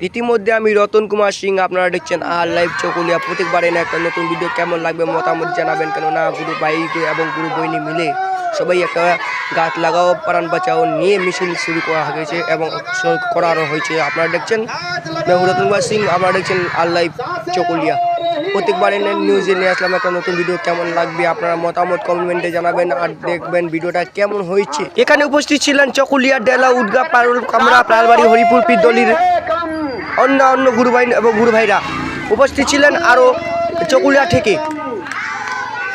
ইতিমধ্যে আমি রতন কুমার সিং আপনারা দেখছেন আর লাইভ চকুলিয়া। প্রত্যেকবারে না একটা নতুন ভিডিও কেমন লাগবে মতামত জানাবেন। কেননা গুরু ভাই এবং গুরু বইনি মিলে সবাই একটা গাছ লাগাও, প্রাণ বাঁচাও নিয়ে মিছিল শুরু করা হয়েছে এবং করানো হয়েছে। আপনারা দেখছেন রতন কুমার সিং, আপনারা দেখছেন আর লাইভ চকুলিয়া। প্রত্যেকবারে নিউজে নিয়ে আসলাম একটা নতুন ভিডিও কেমন লাগবে আপনারা মতামত কমেন্টে জানাবেন আর দেখবেন ভিডিওটা কেমন হয়েছে। এখানে উপস্থিত ছিলেন চকুলিয়া ডেলা উদগা পারুল কামরা প্রালবাড়ি হরিপুর পিদলির অন্য অন্য গুরু ভাই এবং গুরু ভাইরা উপস্থিত ছিলেন আরও চকুলিয়া থেকে।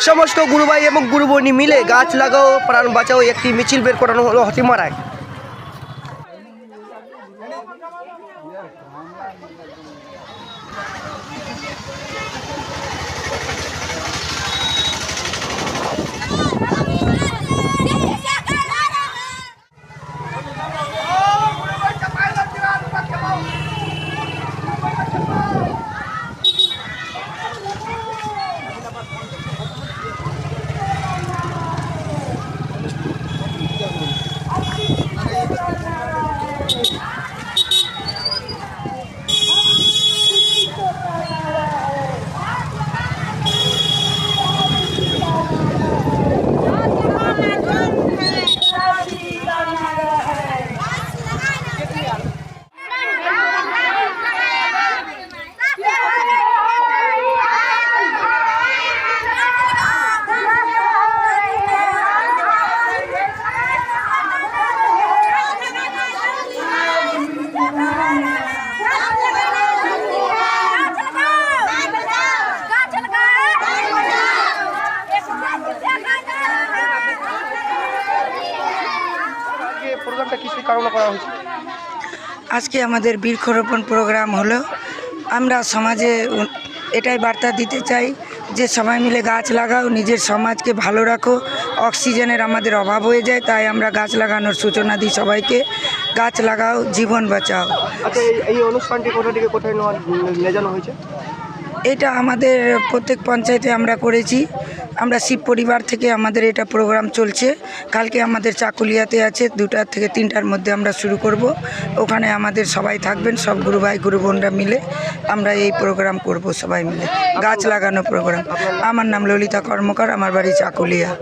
সমস্ত গুরু ভাই এবং গুরু বোনী মিলে গাছ লাগাও, প্রাণ বাঁচাও, একটি মিছিল বের করানো হলো হাতিমারায়। প্রোগ্রামটা কিসের কারণে করা হয়েছে? আজকে আমাদের বৃক্ষরোপণ প্রোগ্রাম হলো। আমরা সমাজে এটাই বার্তা দিতে চাই যে সবাই মিলে গাছ লাগাও নিজের সমাজকে ভালো রাখো। অক্সিজেনের আমাদের অভাব হয়ে যায় তাই আমরা গাছ লাগানোর সূচনা দিই সবাইকে। গাছ লাগাও জীবন বাঁচাও। আচ্ছা এই- অনুষ্ঠানটি কোথা থেকে কোথায় নেওয়া হয়েছে? এটা আমাদের প্রত্যেক পঞ্চায়েতে আমরা করেছি। আমরা শিব পরিবার থেকে আমাদের এটা প্রোগ্রাম চলছে। কালকে আমাদের চাকুলিয়াতে আছে দুটার থেকে তিনটার মধ্যে আমরা শুরু করব। ওখানে আমাদের সবাই থাকবেন সব গুরু ভাই গুরু বোনরা মিলে আমরা এই প্রোগ্রাম করব সবাই মিলে। গাছ লাগানো প্রোগ্রাম আমার নাম ললিতা কর্মকার আমার বাড়ি চাকুলিয়া।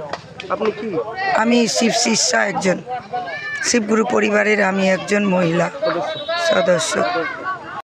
আমি শিব শিষ্যা একজন। শিবগুরু পরিবারের আমি একজন মহিলা সদস্য। সদস্য।